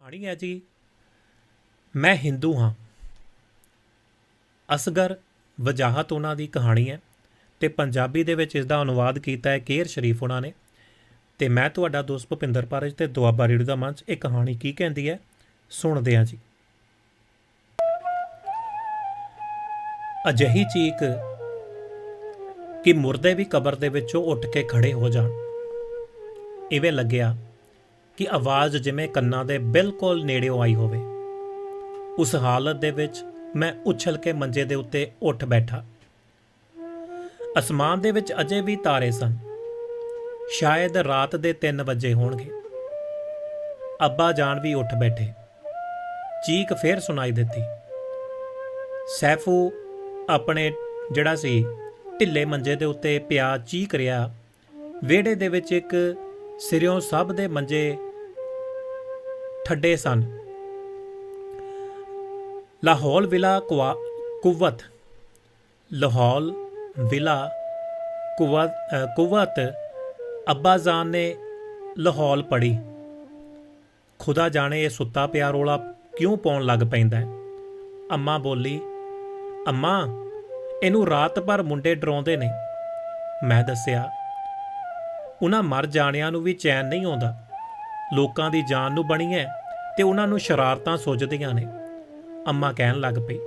ਕਹਾਣੀ ਹੈ ਜੀ, ਮੈਂ ਹਿੰਦੂ ਹਾਂ। ਅਸਗਰ ਵਜਾਹਤ ਉਹਨਾਂ ਦੀ ਕਹਾਣੀ ਹੈ ਤੇ ਪੰਜਾਬੀ ਦੇ ਵਿੱਚ ਇਸ ਦਾ ਅਨੁਵਾਦ ਕੀਤਾ ਹੈ ਕੇਰ ਸ਼ਰੀਫ ਉਹਨਾਂ ਨੇ। ਤੇ ਮੈਂ ਤੁਹਾਡਾ ਦੋਸਤ ਭੁਪਿੰਦਰ ਪਾਰਜ ਤੇ ਦੁਆਬਾ ਰੇਡੀਓ ਦਾ ਮੰਚ ਇਹ ਕਹਾਣੀ ਕੀ ਕਹਿੰਦੀ ਹੈ, ਸੁਣਦੇ ਹਾਂ ਜੀ। ਅਜਿਹੀ ਚੀਕ ਕਿ ਮੁਰਦੇ ਵੀ ਕਬਰ ਦੇ ਵਿੱਚੋਂ ਉੱਠ ਕੇ ਖੜੇ ਹੋ ਜਾਣ। ਇਵੇਂ ਲੱਗਿਆ ਕਿ ਆਵਾਜ਼ ਜਿਵੇਂ ਕੰਨਾਂ ਦੇ ਬਿਲਕੁਲ ਨੇੜਿਓਂ ਆਈ ਹੋਵੇ। ਉਸ ਹਾਲਤ ਦੇ ਵਿੱਚ ਮੈਂ ਉਛਲ ਕੇ ਮੰਜੇ ਦੇ ਉੱਤੇ ਉੱਠ ਬੈਠਾ। ਅਸਮਾਨ ਦੇ ਵਿੱਚ ਅਜੇ ਵੀ ਤਾਰੇ ਸਨ। ਸ਼ਾਇਦ ਰਾਤ ਦੇ 3 ਵਜੇ ਹੋਣਗੇ। ਅੱਬਾ ਜਾਨ ਵੀ ਉੱਠ ਬੈਠੇ। ਚੀਕ ਫੇਰ ਸੁਣਾਈ ਦਿੱਤੀ। ਸੈਫੂ ਆਪਣੇ ਜਿਹੜਾ ਸੀ ਢਿੱਲੇ ਮੰਜੇ ਦੇ ਉੱਤੇ ਪਿਆ ਚੀਕ ਰਿਹਾ, ਵਿਹੜੇ ਦੇ ਵਿੱਚ ਇੱਕ ਸਿਰਿਓਂ ਸਭ ਦੇ ਮੰਜੇ ਖੱਡੇ ਸਨ। ਲਾਹੌਲ ਵਿਲਾ ਕੁਆ- ਕੁਵਤ। ਲਾਹੌਲ ਵਿਲਾ ਕੁਵਤ ਅ, ਕੁਵਤ ਅੱਬਾ ਜਾਨ ਨੇ ਲਾਹੌਲ ਪੜੀ ਖੁਦਾ ਜਾਣੇ ਇਹ ਸੁੱਤਾ ਪਿਆ ਰੋਲਾ ਕਿਉਂ ਪਾਉਣ ਲੱਗ ਪੈਂਦਾ ਅੰਮਾ ਬੋਲੀ ਅੰਮਾ ਇਹਨੂੰ ਰਾਤ ਭਰ ਮੁੰਡੇ ਡਰਾਉਂਦੇ ਨੇ। ਮੈਂ ਦੱਸਿਆ ਉਹਨਾਂ ਮਰ ਜਾਣਿਆਂ ਨੂੰ ਵੀ ਚੈਨ ਨਹੀਂ ਆਉਂਦਾ। ਲੋਕਾਂ ਦੀ ਜਾਨ ਨੂੰ ਬਣੀ ਹੈ। ਤੇ ਉਹਨਾਂ ਨੂੰ ਸ਼ਰਾਰਤਾਂ ਸੁੱਝਦੀਆਂ ਨੇ। ਅੰਮਾ ਕਹਿਣ ਲੱਗ ਪਈ।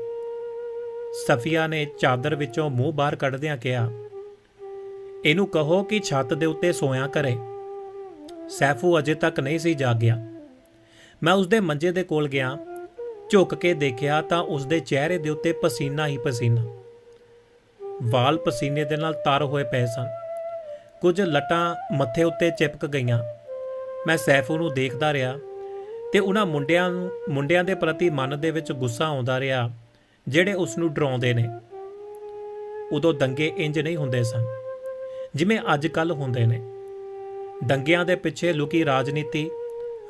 ਸਫੀਆ ਨੇ ਚਾਦਰ ਵਿੱਚੋਂ ਮੂੰਹ ਬਾਹਰ ਕੱਢਦਿਆਂ ਕਿਹਾ, ਇਹਨੂੰ ਕਹੋ ਕਿ ਛੱਤ ਦੇ ਉੱਤੇ ਸੋਇਆ ਕਰੇ। ਸੈਫੂ ਅਜੇ ਤੱਕ ਨਹੀਂ ਸੀ ਜਾਗਿਆ। ਮੈਂ ਉਸਦੇ ਮੰਜੇ ਦੇ ਕੋਲ ਗਿਆ। ਝੁੱਕ ਕੇ ਦੇਖਿਆ ਤਾਂ ਉਸਦੇ ਚਿਹਰੇ ਦੇ ਉੱਤੇ ਪਸੀਨਾ ਹੀ ਪਸੀਨਾ। ਵਾਲ ਪਸੀਨੇ ਦੇ ਨਾਲ ਤਰ ਹੋਏ ਪਏ ਸਨ। ਕੁਝ ਲਟਾਂ ਮੱਥੇ ਉੱਤੇ ਚਿਪਕ ਗਈਆਂ। ਮੈਂ ਸੈਫੂ ਨੂੰ ਦੇਖਦਾ ਰਿਹਾ। ਤੇ ਉਹਨਾਂ ਮੁੰਡਿਆਂ ਨੂੰ, ਮੁੰਡਿਆਂ ਦੇ ਪ੍ਰਤੀ ਮਨ ਦੇ ਵਿੱਚ ਗੁੱਸਾ ਆਉਂਦਾ ਰਿਹਾ, ਜਿਹੜੇ ਉਸ ਨੂੰ ਡਰਾਉਂਦੇ ਨੇ। ਉਦੋਂ ਦੰਗੇ ਇੰਜ ਨਹੀਂ ਹੁੰਦੇ ਸਨ, ਜਿਵੇਂ ਅੱਜ ਕੱਲ ਹੁੰਦੇ ਨੇ। ਦੰਗਿਆਂ ਦੇ ਪਿੱਛੇ ਲੁਕੀ ਰਾਜਨੀਤੀ,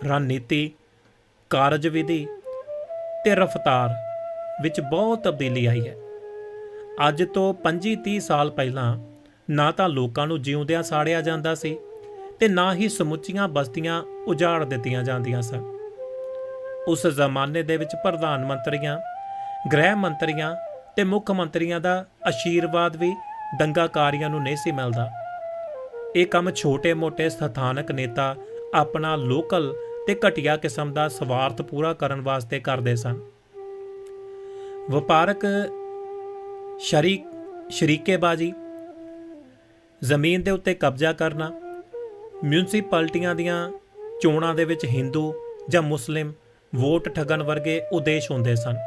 ਰਣਨੀਤੀ, ਕਾਰਜਵਿਧੀ ਤੇ ਰਫ਼ਤਾਰ ਵਿੱਚ ਬਹੁਤ ਤਬਦੀਲੀ ਆਈ ਹੈ। ਅੱਜ ਤੋਂ 25-30 ਸਾਲ ਪਹਿਲਾਂ ਨਾ ਤਾਂ ਲੋਕਾਂ ਨੂੰ ਜਿਉਂਦਿਆਂ ਸਾੜਿਆ ਜਾਂਦਾ ਸੀ ਤੇ ਨਾ ਹੀ ਸਮੁੱਚੀਆਂ ਬਸਤੀਆਂ ਉਜਾੜ ਦਿੱਤੀਆਂ ਜਾਂਦੀਆਂ ਸਨ। ਉਸ ਜ਼ਮਾਨੇ ਦੇ ਵਿੱਚ ਪ੍ਰਧਾਨ ਮੰਤਰੀਆਂ, ਗ੍ਰਹਿ ਮੰਤਰੀਆਂ ਤੇ ਮੁੱਖ ਮੰਤਰੀਆਂ ਦਾ ਆਸ਼ੀਰਵਾਦ ਵੀ ਦੰਗਾਕਾਰੀਆਂ ਨੂੰ ਨਹੀਂ ਸੀ ਮਿਲਦਾ। ਇਹ ਕੰਮ ਛੋਟੇ-ਮੋਟੇ ਸਥਾਨਕ ਨੇਤਾ ਆਪਣਾ ਲੋਕਲ ਤੇ ਘਟੀਆ ਕਿਸਮ ਦਾ ਸਵਾਰਥ ਪੂਰਾ ਕਰਨ ਵਾਸਤੇ ਕਰਦੇ ਸਨ। ਵਪਾਰਕ ਸ਼ਰੀਕ ਸ਼ਰੀਕੇਬਾਜ਼ੀ, ਜ਼ਮੀਨ ਦੇ ਉੱਤੇ ਕਬਜ਼ਾ ਕਰਨਾ ਮਿਊਨਿਸਪੈਲਿਟੀਆਂ ਦੀਆਂ ਚੋਣਾਂ ਦੇ ਵਿੱਚ ਹਿੰਦੂ ਜਾਂ ਮੁਸਲਿਮ ਵੋਟ ਠੱਗਣ ਵਰਗੇ ਉਦੇਸ਼ ਹੁੰਦੇ ਸਨ।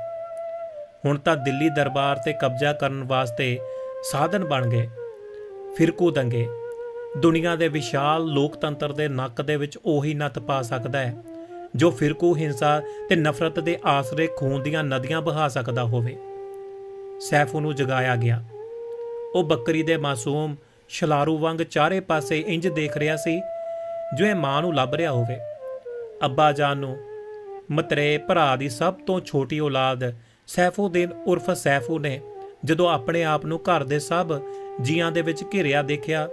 ਹੁਣ ਤਾਂ ਦਿੱਲੀ ਦਰਬਾਰ ਤੇ ਕਬਜ਼ਾ ਕਰਨ ਵਾਸਤੇ ਸਾਧਨ ਬਣ ਗਏ, ਫਿਰਕੂ ਦੰਗੇ। ਦੁਨੀਆ ਦੇ ਵਿਸ਼ਾਲ ਲੋਕਤੰਤਰ ਦੇ ਨੱਕ ਦੇ ਵਿੱਚ ਉਹੀ ਨੱਤ ਪਾ ਸਕਦਾ ਹੈ, ਜੋ ਫਿਰਕੂ ਹਿੰਸਾ ਤੇ ਨਫ਼ਰਤ ਦੇ ਆਸਰੇ ਖੂਨ ਦੀਆਂ ਨਦੀਆਂ ਬਹਾ ਸਕਦਾ ਹੋਵੇ। ਸੈਫੂ ਨੂੰ ਜਗਾਇਆ ਗਿਆ। ਉਹ ਬੱਕਰੀ ਦੇ ਮਾਸੂਮ ਸ਼ਲਾਰੂ ਵਾਂਗ ਚਾਰੇ ਪਾਸੇ ਇੰਜ ਦੇਖ ਰਿਹਾ ਸੀ, ਜਿਵੇਂ ਮਾਂ ਨੂੰ ਲੱਭ ਰਿਹਾ ਹੋਵੇ। ਅੱਬਾ ਜਾਨ ਨੂੰ ਮਤਰੇ ਭਰਾ ਦੀ ਸਭ ਤੋਂ ਛੋਟੀ ਔਲਾਦ ਸੈਫੂਦੀਨ ਉਰਫ ਸੈਫੂ ਨੇ ਜਦੋਂ ਆਪਣੇ ਆਪ ਨੂੰ ਘਰ ਦੇ ਸਭ ਜੀਆਂ ਦੇ ਵਿੱਚ ਘਿਰਿਆ ਦੇਖਿਆ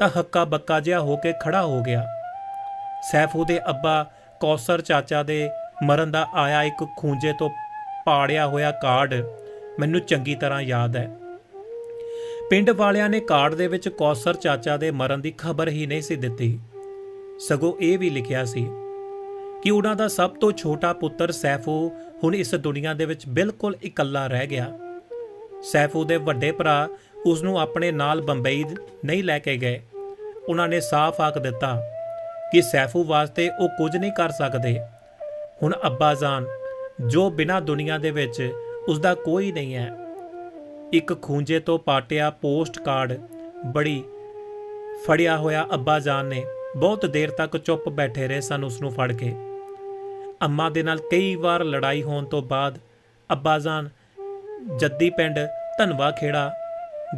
ਤਾਂ ਹੱਕਾ ਬੱਕਾ ਜਿਹਾ ਹੋ ਕੇ ਖੜਾ ਹੋ ਗਿਆ। ਸੈਫੂ ਦੇ ਅੱਬਾ ਕੌਸਰ ਚਾਚਾ ਦੇ ਮਰਨ ਦਾ ਆਇਆ ਇੱਕ ਖੂੰਜੇ ਤੋਂ ਪਾੜਿਆ ਹੋਇਆ ਕਾਰਡ ਮੈਨੂੰ ਚੰਗੀ ਤਰ੍ਹਾਂ ਯਾਦ ਹੈ। ਪਿੰਡ ਵਾਲਿਆਂ ਨੇ ਕਾਰਡ ਦੇ ਵਿੱਚ ਕੌਸਰ ਚਾਚਾ ਦੇ ਮਰਨ ਦੀ ਖਬਰ ਹੀ ਨਹੀਂ ਸੀ ਦਿੱਤੀ। ਸਗੋਂ ਇਹ ਵੀ ਲਿਖਿਆ ਸੀ ਕਿ ਉਹਨਾਂ ਦਾ ਸਭ ਤੋਂ ਛੋਟਾ ਪੁੱਤਰ ਸੈਫੂ ਹੁਣ ਇਸ ਦੁਨੀਆ ਦੇ ਵਿੱਚ ਬਿਲਕੁਲ ਇਕੱਲਾ ਰਹਿ ਗਿਆ। ਸੈਫੂ ਦੇ ਵੱਡੇ ਭਰਾ ਉਸ ਨੂੰ ਆਪਣੇ ਨਾਲ ਬੰਬਈ ਨਹੀਂ ਲੈ ਕੇ ਗਏ। ਉਹਨਾਂ ਨੇ ਸਾਫ਼ ਆਖ ਦਿੱਤਾ ਕਿ ਸੈਫੂ ਵਾਸਤੇ ਉਹ ਕੁਝ ਨਹੀਂ ਕਰ ਸਕਦੇ। ਹੁਣ ਅੱਬਾ ਜਾਨ, ਜੋ ਬਿਨਾਂ ਦੁਨੀਆ ਦੇ ਵਿੱਚ ਉਸ ਦਾ ਕੋਈ ਨਹੀਂ ਹੈ, ਇੱਕ ਖੂੰਜੇ ਤੋਂ ਪਾਟਿਆ ਪੋਸਟ ਕਾਰਡ ਬੜੀ ਫੜਿਆ ਹੋਇਆ ਅੱਬਾਜਾਨ ਨੇ ਬਹੁਤ ਦੇਰ ਤੱਕ ਚੁੱਪ ਬੈਠੇ ਰਹੇ ਸਨ ਉਸ ਨੂੰ ਫੜ ਕੇ। ਅੰਮਾ ਦੇ ਨਾਲ ਕਈ ਵਾਰ ਲੜਾਈ ਹੋਣ ਤੋਂ ਬਾਅਦ ਅੱਬਾ ਜਾਨ ਜੱਦੀ ਪਿੰਡ ਧਨਵਾ ਖੇੜਾ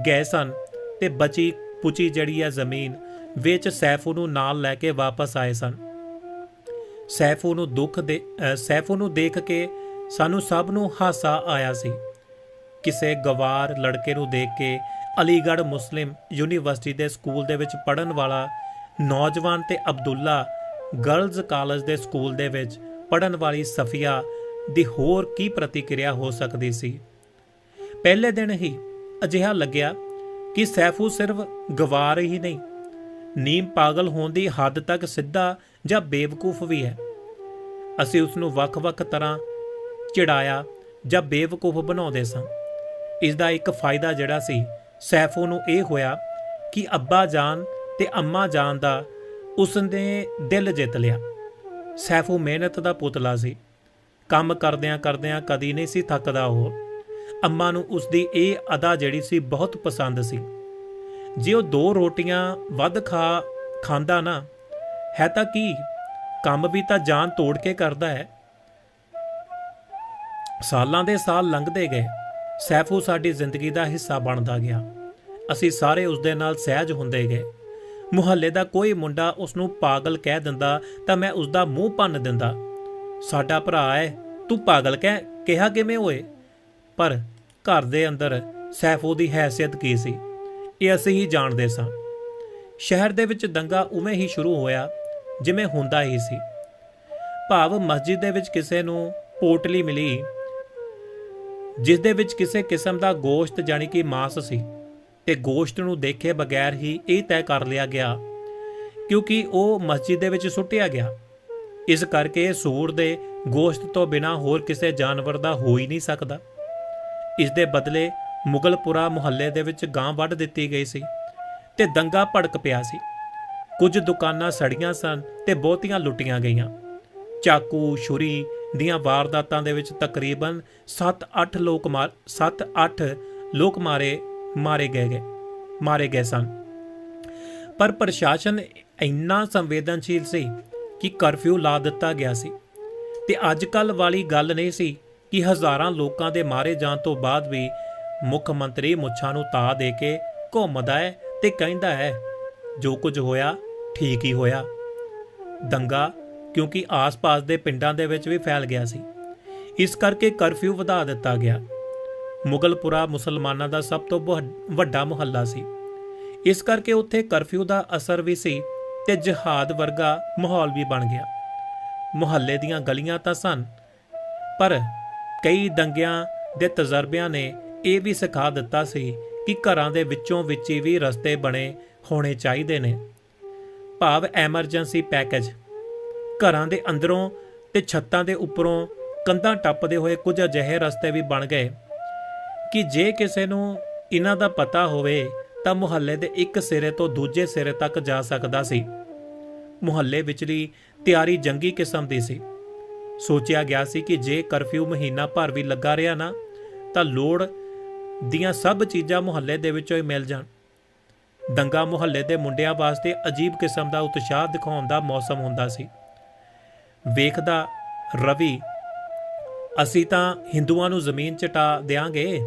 ਗਏ ਸਨ ਤੇ ਬਚੀ ਪੁਚੀ ਜਿਹੜੀ ਹੈ ਜ਼ਮੀਨ ਵਿੱਚ ਸੈਫੂ ਨੂੰ ਨਾਲ ਲੈ ਕੇ ਵਾਪਸ ਆਏ ਸਨ। ਸੈਫੂ ਨੂੰ ਦੁੱਖ ਦੇ ਸੈਫੂ ਨੂੰ ਦੇਖ ਕੇ ਸਾਨੂੰ ਸਭ ਨੂੰ ਹਾਸਾ ਆਇਆ ਸੀ। ਕਿਸੇ ਗਵਾਰ ਲੜਕੇ ਨੂੰ ਦੇਖ ਕੇ ਅਲੀਗੜ੍ਹ ਮੁਸਲਿਮ ਯੂਨੀਵਰਸਿਟੀ ਦੇ ਸਕੂਲ ਦੇ ਵਿੱਚ ਪੜਨ ਵਾਲਾ ਨੌਜਵਾਨ ਤੇ ਅਬਦੁੱਲਾ ਗਰਲਜ਼ ਕਾਲਜ ਦੇ ਸਕੂਲ ਦੇ ਵਿੱਚ ਪੜਨ ਵਾਲੀ ਸਫੀਆ ਦੀ ਹੋਰ ਕੀ ਪ੍ਰਤੀਕਿਰਿਆ ਹੋ ਸਕਦੀ ਸੀ? ਪਹਿਲੇ ਦਿਨ ਹੀ ਅਜਿਹਾ ਲੱਗਿਆ ਕਿ ਸੈਫੂ ਸਿਰਫ ਗਵਾਰ ਹੀ ਨਹੀਂ, ਨੀਮ ਪਾਗਲ ਹੋਣ ਦੀ ਹੱਦ ਤੱਕ ਸਿੱਧਾ ਜਾਂ ਬੇਵਕੂਫ ਵੀ ਹੈ। ਅਸੀਂ ਉਸ ਨੂੰ ਵੱਖ-ਵੱਖ ਤਰ੍ਹਾਂ ਚਿੜਾਇਆ ਜਾਂ ਬੇਵਕੂਫ ਬਣਾਉਂਦੇ ਸਾਂ। ਇਸ ਦਾ ਇੱਕ ਫਾਇਦਾ ਜਿਹੜਾ ਸੀ, ਸੈਫੂ ਨੂੰ ਇਹ ਹੋਇਆ ਕਿ ਅੱਬਾ ਜਾਨ ਤੇ ਅੰਮਾ ਜਾਨ ਦਾ ਉਸਨੇ ਦਿਲ ਜਿੱਤ ਲਿਆ। ਸੈਫੂ ਮਿਹਨਤ ਦਾ ਪੁਤਲਾ ਸੀ। ਕੰਮ ਕਰਦਿਆਂ ਕਰਦਿਆਂ ਕਦੀ ਨਹੀਂ ਸੀ ਥੱਕਦਾ ਉਹ। ਅੰਮਾ ਨੂੰ ਉਸ ਦੀ ਇਹ ਅਦਾ ਜਿਹੜੀ ਸੀ ਬਹੁਤ ਪਸੰਦ ਸੀ। ਜੇ ਉਹ ਦੋ ਰੋਟੀਆਂ ਵੱਧ ਖਾ ਖਾਂਦਾ ਨਾ, ਹੈ ਤਾਂ ਕੀ? ਕੰਮ ਵੀ ਤਾਂ ਜਾਨ ਤੋੜ ਕੇ ਕਰਦਾ ਹੈ। ਸਾਲਾਂ ਦੇ ਸਾਲ ਲੰਘਦੇ ਗਏ। ਸੈਫੂ ਸਾਡੀ ਜ਼ਿੰਦਗੀ ਦਾ ਹਿੱਸਾ ਬਣਦਾ ਗਿਆ। ਅਸੀਂ ਸਾਰੇ ਉਸ ਦੇ ਨਾਲ ਸਹਿਜ ਹੁੰਦੇ ਗਏ। ਮੁਹੱਲੇ ਦਾ ਕੋਈ ਮੁੰਡਾ ਉਸ ਨੂੰ ਪਾਗਲ ਕਹਿ ਦਿੰਦਾ ਤਾਂ ਮੈਂ ਉਸ ਦਾ ਮੂੰਹ ਭੰਨ ਦਿੰਦਾ। ਸਾਡਾ ਭਰਾ ਹੈ ਤੂੰ ਪਾਗਲ ਕਹਿ, ਕਿਹਾ ਕਿਵੇਂ ਹੋਏ ਪਰ ਘਰ ਦੇ ਅੰਦਰ ਸੈਫੋ ਦੀ ਹੈਸੀਅਤ ਕੀ ਸੀ? ਇਹ ਅਸੀਂ ਹੀ ਜਾਣਦੇ ਸਾਂ। ਸ਼ਹਿਰ ਦੇ ਵਿੱਚ ਦੰਗਾ ਉਵੇਂ ਹੀ ਸ਼ੁਰੂ ਹੋਇਆ ਜਿਵੇਂ ਹੁੰਦਾ ਹੀ ਸੀ। ਭਾਵ ਮਸਜਿਦ ਦੇ ਵਿੱਚ ਕਿਸੇ ਨੂੰ ਪੋਟਲੀ ਮਿਲੀ, ਜਿਸ ਦੇ ਵਿੱਚ ਕਿਸੇ ਕਿਸਮ ਦਾ ਗੋਸ਼ਤ ਜਾਨੀ ਕਿ ਮਾਸ ਸੀ। ਤੇ ਗੋਸ਼ਤ ਨੂੰ ਦੇਖੇ ਬਗੈਰ ਹੀ ਇਹ ਤੈਅ ਕਰ ਲਿਆ ਗਿਆ, ਕਿਉਂਕਿ ਉਹ ਮਸਜਿਦ ਦੇ ਵਿੱਚ ਸੁੱਟਿਆ ਗਿਆ। ਇਸ ਕਰਕੇ ਸੂਰ ਦੇ ਗੋਸ਼ਤ ਤੋਂ ਬਿਨਾ ਹੋਰ ਕਿਸੇ ਜਾਨਵਰ ਦਾ ਹੋ ਹੀ ਨਹੀਂ ਸਕਦਾ। ਇਸ ਦੇ ਬਦਲੇ ਮੁਗਲਪੁਰਾ ਮੁਹੱਲੇ ਦੇ ਵਿੱਚ ਗਾਂ ਵੱਢ ਦਿੱਤੀ ਗਈ ਸੀ ਤੇ ਦੰਗਾ ਭੜਕ ਪਿਆ ਸੀ। ਕੁਝ ਦੁਕਾਨਾਂ ਸੜੀਆਂ ਸਨ ਤੇ ਬਹੁਤੀਆਂ ਲੁੱਟੀਆਂ ਗਈਆਂ। ਚਾਕੂ, ਛੁਰੀ ਦੀਆਂ ਵਾਰਦਾਤਾਂ ਦੇ ਵਿੱਚ ਤਕਰੀਬਨ 7-8 ਲੋਕ ਮਾਰ 7-8 ਲੋਕ ਮਾਰੇ ਮਾਰੇ ਗਏ ਗਏ, ਮਾਰੇ ਗਏ ਸਨ। ਪਰ ਪ੍ਰਸ਼ਾਸਨ ਇੰਨਾ ਸੰਵੇਦਨਸ਼ੀਲ ਸੀ ਕਿ ਕਰਫਿਊ ਲਾ ਦਿੱਤਾ ਗਿਆ ਸੀ। ਤੇ ਅੱਜ ਕੱਲ ਵਾਲੀ ਗੱਲ ਨਹੀਂ ਸੀ ਕਿ ਹਜ਼ਾਰਾਂ ਲੋਕਾਂ ਦੇ ਮਾਰੇ ਜਾਣ ਤੋਂ ਬਾਅਦ ਵੀ ਮੁੱਖ ਮੰਤਰੀ ਮੁੱਛਾਂ ਨੂੰ ਤਾ ਦੇ ਕੇ ਘੁੰਮਦਾ ਹੈ ਤੇ ਕਹਿੰਦਾ ਹੈ, ਜੋ ਕੁਝ ਹੋਇਆ, ਠੀਕ ਹੀ ਹੋਇਆ। ਦੰਗਾ ਕਿਉਂਕਿ ਆਸ-ਪਾਸ ਦੇ ਪਿੰਡਾਂ ਦੇ ਵਿੱਚ ਵੀ ਫੈਲ ਗਿਆ ਸੀ। ਇਸ ਕਰਕੇ ਕਰਫਿਊ ਵਧਾ ਦਿੱਤਾ ਗਿਆ। ਮੁਗਲਪੁਰਾ ਮੁਸਲਮਾਨਾਂ ਦਾ ਸਭ ਤੋਂ ਬਹੁ- ਵੱਡਾ ਮੁਹੱਲਾ ਸੀ। ਇਸ ਕਰਕੇ ਉੱਥੇ ਕਰਫਿਊ ਦਾ ਅਸਰ ਵੀ ਸੀ ਤੇ ਜਿਹਾਦ ਵਰਗਾ ਮਾਹੌਲ ਵੀ ਬਣ ਗਿਆ। ਮੁਹੱਲੇ ਦੀਆਂ ਗਲੀਆਂ ਤਾਂ ਸਨ, ਪਰ ਕਈ ਦੰਗਿਆਂ ਦੇ ਤਜਰਬਿਆਂ ਨੇ ਇਹ ਵੀ ਸਿਖਾ ਦਿੱਤਾ ਸੀ ਕਿ ਘਰਾਂ ਦੇ ਵਿੱਚੋਂ ਵਿੱਚ ਹੀ ਵੀ ਰਸਤੇ ਬਣੇ ਹੋਣੇ ਚਾਹੀਦੇ ਨੇ। ਭਾਵ ਐਮਰਜੈਂਸੀ ਪੈਕੇਜ। ਘਰਾਂ ਦੇ ਅੰਦਰੋਂ ਤੇ ਛੱਤਾਂ ਦੇ ਉੱਪਰੋਂ ਕੰਧਾਂ ਟੱਪਦੇ ਹੋਏ ਕੁਝ ਅਜਿਹੇ ਰਸਤੇ ਵੀ ਬਣ ਗਏ। ਕਿ ਜੇ ਕਿਸੇ ਨੂੰ ਇਹਨਾਂ ਦਾ ਪਤਾ ਹੋਵੇ, ਤਾਂ ਮੁਹੱਲੇ ਦੇ ਇੱਕ ਸਿਰੇ ਤੋਂ ਦੂਜੇ ਸਿਰੇ ਤੱਕ ਜਾ ਸਕਦਾ ਸੀ। ਮੁਹੱਲੇ ਵਿਚਲੀ ਤਿਆਰੀ ਜੰਗੀ ਕਿਸਮ ਦੀ ਸੀ। ਸੋਚਿਆ ਗਿਆ ਸੀ ਕਿ ਜੇ ਕਰਫਿਊ ਮਹੀਨਾ ਭਰ ਵੀ ਲੱਗਾ ਰਿਹਾ ਨਾ, ਤਾਂ ਲੋੜ ਦੀਆਂ ਸਭ ਚੀਜ਼ਾਂ ਮੁਹੱਲੇ ਦੇ ਵਿੱਚੋਂ ਹੀ ਮਿਲ ਜਾਣ। ਦੰਗਾ ਮੁਹੱਲੇ ਦੇ ਮੁੰਡਿਆਂ ਵਾਸਤੇ ਅਜੀਬ ਕਿਸਮ ਦਾ ਉਤਸ਼ਾਹ ਦਿਖਾਉਣ ਦਾ ਮੌਸਮ ਹੁੰਦਾ ਸੀ। ਵੇਖਦਾ ਰਵੀ, ਅਸੀਂ ਤਾਂ ਹਿੰਦੂਆਂ ਨੂੰ ਜ਼ਮੀਨ ਚਟਾ ਦੇਾਂਗੇ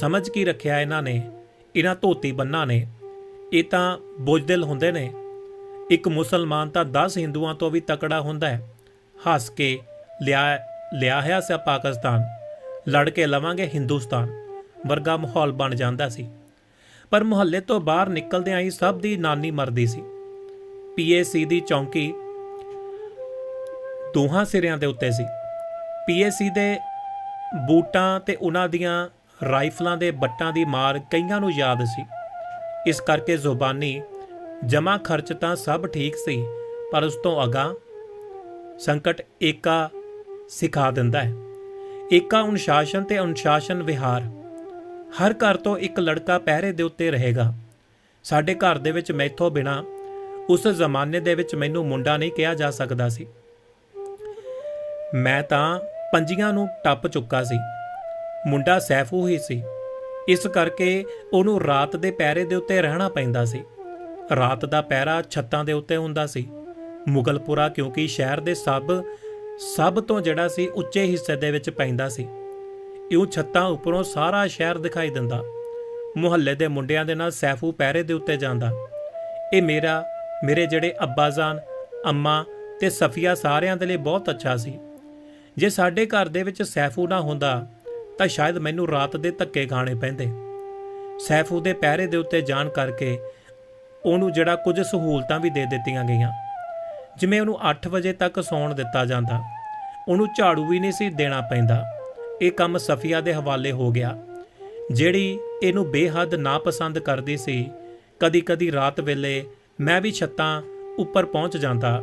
ਸਮਝ ਕੀ ਰੱਖਿਆ ਇਹਨਾਂ ਨੇ, ਇਹਨਾਂ ਧੋਤੀ ਬੰਨਾਂ ਨੇ। ਇਹ ਤਾਂ ਬੁਝਦਿਲ ਹੁੰਦੇ ਨੇ। ਇੱਕ ਮੁਸਲਮਾਨ ਤਾਂ 10 ਹਿੰਦੂਆਂ ਤੋਂ ਵੀ ਤਕੜਾ ਹੁੰਦਾ ਹੈ। ਹੱਸ ਕੇ ਲਿਆ ਲਿਆ ਹੈ ਸਾ ਪਾਕਿਸਤਾਨ। ਲੜ ਕੇ ਲਵਾਂਗੇ ਹਿੰਦੁਸਤਾਨ। ਵਰਗਾ ਮਾਹੌਲ ਬਣ ਜਾਂਦਾ ਸੀ। ਪਰ ਮੁਹੱਲੇ ਤੋਂ ਬਾਹਰ ਨਿਕਲਦਿਆਂ ਹੀ ਸਭ ਦੀ ਨਾਨੀ ਮਰਦੀ ਸੀ। ਪੀਏਸੀ ਦੀ ਚੌਂਕੀ ਦੋਹਾਂ ਸਿਰਿਆਂ ਦੇ ਉੱਤੇ ਸੀ। ਪੀਏਸੀ ਦੇ ਬੂਟਾਂ ਤੇ ਉਹਨਾਂ ਦੀਆਂ ਰਾਈਫਲਾਂ ਦੇ ਬੱਟਾਂ ਦੀ ਮਾਰ ਕਈਆਂ ਨੂੰ ਯਾਦ ਸੀ। ਇਸ ਕਰਕੇ ਜ਼ੁਬਾਨੀ ਜਮਾ ਖਰਚ ਤਾਂ ਸਭ ਠੀਕ ਸੀ, ਪਰ ਉਸ ਤੋਂ ਅਗਾ ਸੰਕਟ ਏਕਾ ਸਿਖਾ ਦਿੰਦਾ ਹੈ। ਏਕਾ ਅਨੁਸ਼ਾਸਨ ਤੇ ਅਨੁਸ਼ਾਸਨ ਵਿਹਾਰ। ਹਰ ਘਰ ਤੋਂ ਇੱਕ ਲੜਕਾ ਪਹਿਰੇ ਦੇ ਉੱਤੇ ਰਹੇਗਾ। ਸਾਡੇ ਘਰ ਦੇ ਵਿੱਚ ਮੈਥੋਂ ਬਿਨਾ ਉਸ ਜ਼ਮਾਨੇ ਦੇ ਵਿੱਚ ਮੈਨੂੰ ਮੁੰਡਾ ਨਹੀਂ ਕਿਹਾ ਜਾ ਸਕਦਾ ਸੀ। ਮੈਂ ਤਾਂ ਪੰਜੀਆਂ ਨੂੰ ਟੱਪ ਚੁੱਕਾ ਸੀ। ਮੁੰਡਾ ਸੈਫੂ ਹੀ ਸੀ। ਇਸ ਕਰਕੇ ਉਹਨੂੰ ਰਾਤ ਦੇ ਪਹਿਰੇ ਦੇ ਉੱਤੇ ਰਹਿਣਾ ਪੈਂਦਾ ਸੀ। ਰਾਤ ਦਾ ਪਹਿਰਾ ਛੱਤਾਂ ਦੇ ਉੱਤੇ ਹੁੰਦਾ ਸੀ। ਮੁਗਲਪੁਰਾ ਕਿਉਂਕਿ ਸ਼ਹਿਰ ਦੇ ਸਭ ਸਭ ਤੋਂ ਜਿਹੜਾ ਸੀ ਉੱਚੇ ਹਿੱਸੇ ਦੇ ਵਿੱਚ ਪੈਂਦਾ ਸੀ। ਇਉਂ ਛੱਤਾਂ ਉੱਪਰੋਂ ਸਾਰਾ ਸ਼ਹਿਰ ਦਿਖਾਈ ਦਿੰਦਾ। ਮੁਹੱਲੇ ਦੇ ਮੁੰਡਿਆਂ ਦੇ ਨਾਲ ਸੈਫੂ ਪਹਿਰੇ ਦੇ ਉੱਤੇ ਜਾਂਦਾ। ਇਹ ਮੇਰਾ, ਮੇਰੇ ਜਿਹੜੇ ਅੱਬਾਜ਼ਾਨ, ਅੰਮਾ ਤੇ ਸਫੀਆ ਸਾਰਿਆਂ ਦੇ ਲਈ ਬਹੁਤ ਅੱਛਾ ਸੀ। ਜੇ ਸਾਡੇ ਘਰ ਦੇ ਵਿੱਚ ਸੈਫੂ ਨਾ ਹੁੰਦਾ ਤਾਂ ਸ਼ਾਇਦ ਮੈਨੂੰ ਰਾਤ ਦੇ ਧੱਕੇ ਖਾਣੇ ਪੈਂਦੇ। ਸੈਫੂ ਦੇ ਪਹਿਰੇ ਦੇ ਉੱਤੇ ਜਾਣ ਕਰਕੇ ਉਹਨੂੰ ਜਿਹੜਾ ਕੁਝ ਸਹੂਲਤਾਂ ਵੀ ਦੇ ਦਿੱਤੀਆਂ ਗਈਆਂ। ਜਿਵੇਂ ਉਹਨੂੰ 8 ਵਜੇ ਤੱਕ ਸੌਣ ਦਿੱਤਾ ਜਾਂਦਾ, ਉਹਨੂੰ ਝਾੜੂ ਵੀ ਨਹੀਂ ਸੀ ਦੇਣਾ ਪੈਂਦਾ। ਇਹ ਕੰਮ ਸਫੀਆ ਦੇ ਹਵਾਲੇ ਹੋ ਗਿਆ, ਜਿਹੜੀ ਇਹਨੂੰ ਬੇਹੱਦ ਨਾਪਸੰਦ ਕਰਦੀ ਸੀ। ਕਦੀ-ਕਦੀ ਰਾਤ ਵੇਲੇ ਮੈਂ ਵੀ ਛੱਤਾਂ ਉੱਪਰ ਪਹੁੰਚ ਜਾਂਦਾ।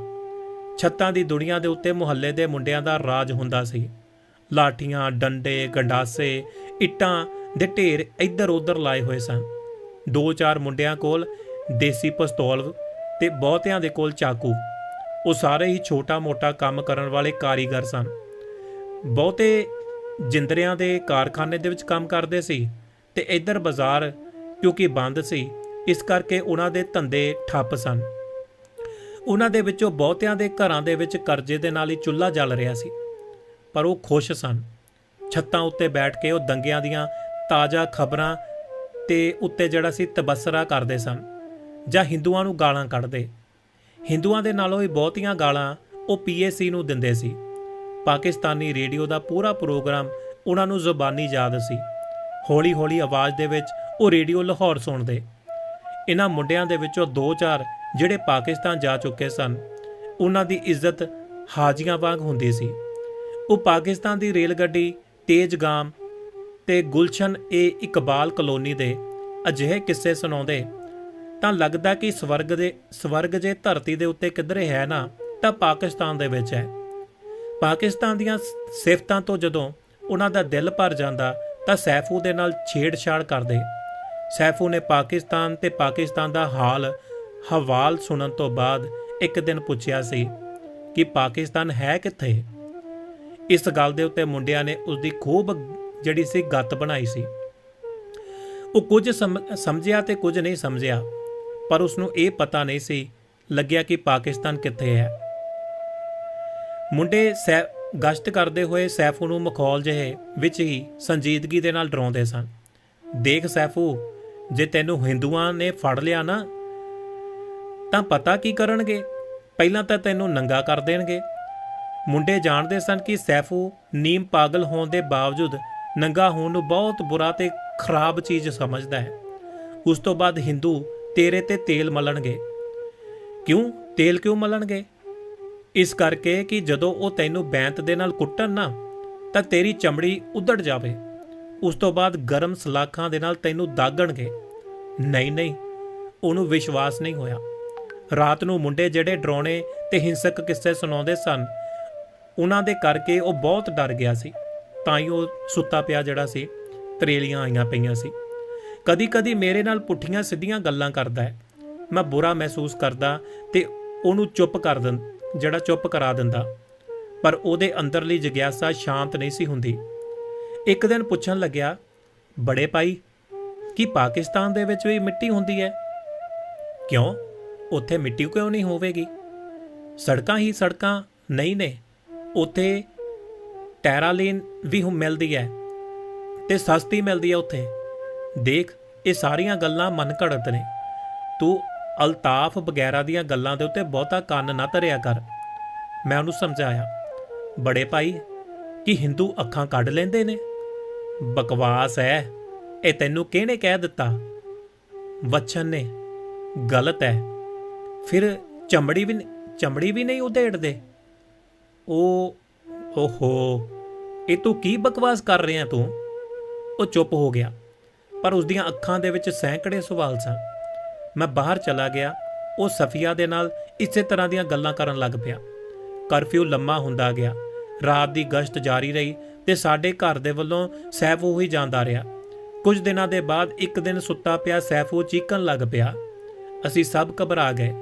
ਛੱਤਾਂ ਦੀ ਦੁਨੀਆ ਦੇ ਉੱਤੇ ਮੁਹੱਲੇ ਦੇ ਮੁੰਡਿਆਂ ਦਾ ਰਾਜ ਹੁੰਦਾ ਸੀ। ਲਾਠੀਆਂ, ਡੰਡੇ, ਗੰਡਾਸੇ, ਇੱਟਾਂ ਦੇ ਢੇਰ ਇੱਧਰ ਉੱਧਰ ਲਾਏ ਹੋਏ ਸਨ। ਦੋ ਚਾਰ ਮੁੰਡਿਆਂ ਕੋਲ ਦੇਸੀ ਪਿਸਤੌਲ ਤੇ ਬਹੁਤਿਆਂ ਦੇ ਕੋਲ ਚਾਕੂ। ਉਹ ਸਾਰੇ ਹੀ ਛੋਟਾ-ਮੋਟਾ ਕੰਮ ਕਰਨ ਵਾਲੇ ਕਾਰੀਗਰ ਸਨ। ਬਹੁਤੇ ਜਿੰਦਰਿਆਂ ਦੇ ਕਾਰਖਾਨੇ ਦੇ ਵਿੱਚ ਕੰਮ ਕਰਦੇ ਸੀ ਤੇ ਇੱਧਰ ਬਾਜ਼ਾਰ, ਕਿਉਂਕਿ ਬੰਦ ਸੀ, ਇਸ ਕਰਕੇ ਉਹਨਾਂ ਦੇ ਧੰਦੇ ਠੱਪ ਸਨ। ਉਹਨਾਂ ਦੇ ਵਿੱਚੋਂ ਬਹੁਤਿਆਂ ਦੇ ਘਰਾਂ ਦੇ ਵਿੱਚ ਕਰਜ਼ੇ ਦੇ ਨਾਲ ਹੀ ਚੁੱਲ੍ਹਾ ਜਲ ਰਿਹਾ ਸੀ। ਪਰ ਉਹ ਖੁਸ਼ ਸਨ। ਛੱਤਾਂ ਉੱਤੇ ਬੈਠ ਕੇ ਉਹ ਦੰਗਿਆਂ ਦੀਆਂ ਤਾਜ਼ਾ ਖਬਰਾਂ ਤੇ ਉੱਤੇ ਜਿਹੜਾ ਸੀ ਤਬਸਰਾ ਕਰਦੇ ਸਨ ਜਾਂ ਹਿੰਦੂਆਂ ਨੂੰ ਗਾਲਾਂ ਕੱਢਦੇ। ਹਿੰਦੂਆਂ ਦੇ ਨਾਲੋਂ ਹੀ ਬਹੁਤੀਆਂ ਗਾਲਾਂ ਉਹ ਪੀਏਸੀ ਨੂੰ ਦਿੰਦੇ ਸੀ। ਪਾਕਿਸਤਾਨੀ ਰੇਡੀਓ ਦਾ ਪੂਰਾ ਪ੍ਰੋਗਰਾਮ ਉਹਨਾਂ ਨੂੰ ਜ਼ੁਬਾਨੀ ਯਾਦ ਸੀ। ਹੌਲੀ-ਹੌਲੀ ਆਵਾਜ਼ ਦੇ ਵਿੱਚ ਉਹ ਰੇਡੀਓ ਲਾਹੌਰ ਸੁਣਦੇ। ਇਹਨਾਂ ਮੁੰਡਿਆਂ ਦੇ ਵਿੱਚੋਂ ਦੋ ਚਾਰ ਜਿਹੜੇ ਪਾਕਿਸਤਾਨ ਜਾ ਚੁੱਕੇ ਸਨ, ਉਹਨਾਂ ਦੀ ਇੱਜ਼ਤ ਹਾਜੀਆਂ ਵਾਂਗ ਹੁੰਦੀ ਸੀ। ਉਹ ਪਾਕਿਸਤਾਨ ਦੀ ਰੇਲ ਗੱਡੀ ਤੇਜਗਾਮ ਤੇ ਗੁਲਸ਼ਨ ਏ ਇਕਬਾਲ ਕਲੋਨੀ ਦੇ ਅਜਿਹੇ ਕਿੱਸੇ ਸੁਣਾਉਂਦੇ, ਤਾਂ ਲੱਗਦਾ ਕਿ ਸਵਰਗ ਦੇ, ਸਵਰਗ ਜੇ ਧਰਤੀ ਦੇ ਉੱਤੇ ਕਿਧਰੇ ਹੈ ਨਾ, ਤਾਂ ਪਾਕਿਸਤਾਨ ਦੇ ਵਿੱਚ ਹੈ। ਪਾਕਿਸਤਾਨ ਦੀਆਂ ਸਿਫਤਾਂ ਤੋਂ ਜਦੋਂ ਉਹਨਾਂ ਦਾ ਦਿਲ ਭਰ ਜਾਂਦਾ, ਤਾਂ ਸੈਫੂ ਦੇ ਨਾਲ ਛੇੜਛਾੜ ਕਰਦੇ। ਸੈਫੂ ਨੇ ਪਾਕਿਸਤਾਨ ਤੇ ਪਾਕਿਸਤਾਨ ਦਾ ਹਾਲ ਹਵਾਲ ਸੁਣਨ ਤੋਂ ਬਾਅਦ ਇੱਕ ਦਿਨ ਪੁੱਛਿਆ ਸੀ ਕਿ ਪਾਕਿਸਤਾਨ ਹੈ ਕਿੱਥੇ? ਇਸ ਗੱਲ ਦੇ ਉੱਤੇ ਮੁੰਡਿਆਂ ਨੇ ਉਸ ਦੀ ਖੂਬ ਜਿਹੜੀ ਸੀ ਗੱਤ ਬਣਾਈ ਸੀ। ਉਹ ਕੁਝ ਸਮਝਿਆ ਤੇ ਕੁਝ ਨਹੀਂ ਸਮਝਿਆ, ਪਰ ਉਸ ਨੂੰ ਇਹ ਪਤਾ ਨਹੀਂ ਸੀ, ਲੱਗਿਆ ਕਿ ਪਾਕਿਸਤਾਨ ਕਿੱਥੇ ਹੈ। ਮੁੰਡੇ ਸੈ, ਗਸ਼ਤ ਕਰਦੇ ਹੋਏ ਸੈਫੂ ਨੂੰ ਮਖੌਲ ਜਿਹੇ ਵਿੱਚ ਹੀ ਸੰਜੀਦਗੀ ਦੇ ਨਾਲ ਡਰਾਉਂਦੇ ਸਨ। ਦੇਖ ਸੈਫੂ, ਜੇ ਤੈਨੂੰ ਹਿੰਦੂਆਂ ਨੇ ਫੜ ਲਿਆ ਨਾ, ਤਾਂ ਪਤਾ ਕੀ ਕਰਨਗੇ? ਪਹਿਲਾਂ ਤਾਂ ਤੈਨੂੰ ਨੰਗਾ ਕਰ ਦੇਣਗੇ। ਮੁੰਡੇ ਜਾਣਦੇ ਸਨ ਕਿ ਸੈਫੂ ਨੀਮ ਪਾਗਲ ਹੋਣ ਦੇ ਬਾਵਜੂਦ ਨੰਗਾ ਹੋਣ ਨੂੰ ਬਹੁਤ ਬੁਰਾ ਤੇ ਖਰਾਬ ਚੀਜ਼ ਸਮਝਦਾ ਹੈ। ਉਸ ਤੋਂ ਬਾਅਦ ਹਿੰਦੂ ਤੇਰੇ ਤੇ ਤੇਲ ਮਲਣਗੇ। ਕਿਉਂ? ਤੇਲ ਕਿਉਂ ਮਲਣਗੇ? ਇਸ ਕਰਕੇ ਕਿ ਜਦੋਂ ਉਹ ਤੈਨੂੰ ਬੈਂਤ ਦੇ ਨਾਲ ਕੁੱਟਣ ਨਾ, ਤਾਂ ਤੇਰੀ ਚਮੜੀ ਉਧੜ ਜਾਵੇ। ਉਸ ਤੋਂ ਬਾਅਦ ਗਰਮ ਸਲਾਖਾਂ ਦੇ ਨਾਲ ਤੈਨੂੰ ਦਾਗਣਗੇ। ਨਹੀਂ ਨਹੀਂ, ਉਹਨੂੰ ਵਿਸ਼ਵਾਸ ਨਹੀਂ ਹੋਇਆ। ਰਾਤ ਨੂੰ ਮੁੰਡੇ ਜਿਹੜੇ ਡਰਾਉਣੇ ਤੇ ਹਿੰਸਕ ਕਿੱਸੇ ਸੁਣਾਉਂਦੇ ਸਨ ਉਹਨਾਂ ਦੇ ਕਰਕੇ ਉਹ ਬਹੁਤ ਡਰ ਗਿਆ ਸੀ। ਤਾਂ ਹੀ ਉਹ ਸੁੱਤਾ ਪਿਆ ਜਿਹੜਾ ਸੀ, ਤਰੇਲੀਆਂ ਆਈਆਂ ਪਈਆਂ ਸੀ। ਕਦੀ-ਕਦੀ ਮੇਰੇ ਨਾਲ ਪੁੱਠੀਆਂ ਸਿੱਧੀਆਂ ਗੱਲਾਂ ਕਰਦਾ ਹੈ। ਮੈਂ ਬੁਰਾ ਮਹਿਸੂਸ ਕਰਦਾ ਤੇ ਉਹਨੂੰ ਚੁੱਪ ਕਰ ਦਿੰ, ਜਿਹੜਾ ਚੁੱਪ ਕਰਾ ਦਿੰਦਾ। ਪਰ ਉਹਦੇ ਅੰਦਰਲੀ ਜਿਗਿਆਸਾ ਸ਼ਾਂਤ ਨਹੀਂ ਸੀ ਹੁੰਦੀ। ਇੱਕ ਦਿਨ ਪੁੱਛਣ ਲੱਗਿਆ, ਬੜੇ ਭਾਈ, ਕੀ ਪਾਕਿਸਤਾਨ ਦੇ ਵਿੱਚ ਵੀ ਮਿੱਟੀ ਹੁੰਦੀ ਹੈ? ਕਿਉਂ? ਉੱਥੇ ਮਿੱਟੀ ਕਿਉਂ ਨਹੀਂ ਹੋਵੇਗੀ? ਸੜਕਾਂ ਹੀ ਸੜਕਾਂ ਨਹੀਂ ਨੇ ਉੱਥੇ ਟੈਰਾਲੀਨ ਵੀ ਹੁ ਮਿਲਦੀ ਹੈ ਤੇ ਸਸਤੀ ਮਿਲਦੀ ਹੈ ਉੱਥੇ। ਦੇਖ, ਇਹ ਸਾਰੀਆਂ ਗੱਲਾਂ ਮਨ ਘੜਤ ਨੇ। ਤੂੰ ਅਲਤਾਫ ਵਗੈਰਾ ਦੀਆਂ ਗੱਲਾਂ ਦੇ ਉੱਤੇ ਬਹੁਤਾ ਕੰਨ ਨਾ ਧਰਿਆ ਕਰ। ਮੈਂ ਉਹਨੂੰ ਸਮਝਾਇਆ, ਬੜੇ ਭਾਈ, ਕਿ ਹਿੰਦੂ ਅੱਖਾਂ ਕੱਢ ਲੈਂਦੇ ਨੇ? ਬਕਵਾਸ ਹੈ ਇਹ ਤੈਨੂੰ ਕਿਹਨੇ ਕਹਿ ਦਿੱਤਾ? ਵਚਨ ਨੇ, ਗਲਤ ਹੈ ਫਿਰ ਚਮੜੀ ਵੀ ਚਮੜੀ ਵੀ ਨਹੀਂ ਉਧੇੜਦੇ? ਉਹ, ਓਹੋ, ਇਹ ਤੂੰ ਕੀ ਬਕਵਾਸ ਕਰ ਰਿਹਾ ਤੂੰ? ਉਹ ਚੁੱਪ ਹੋ ਗਿਆ, ਪਰ ਉਸ ਦੀਆਂ ਅੱਖਾਂ ਦੇ ਵਿੱਚ ਸੈਂਕੜੇ ਸਵਾਲ ਸਨ। ਮੈਂ ਬਾਹਰ ਚਲਾ ਗਿਆ, ਉਹ ਸਫੀਆ ਦੇ ਨਾਲ ਇਸੇ ਤਰ੍ਹਾਂ ਦੀਆਂ ਗੱਲਾਂ ਕਰਨ ਲੱਗ ਪਿਆ। ਕਰਫਿਊ ਲੰਮਾ ਹੁੰਦਾ ਗਿਆ, ਰਾਤ ਦੀ ਗਸ਼ਤ ਜਾਰੀ ਰਹੀ ਤੇ ਸਾਡੇ ਘਰ ਦੇ ਵੱਲੋਂ ਸੈਫੂ ਹੀ ਜਾਂਦਾ ਰਿਹਾ। ਕੁਝ ਦਿਨਾਂ ਦੇ ਬਾਅਦ ਇੱਕ ਦਿਨ ਸੁੱਤਾ ਪਿਆ, ਸੈਫੂ ਚੀਕਣ ਲੱਗ ਪਿਆ। ਅਸੀਂ ਸਭ ਘਬਰਾ ਗਏ,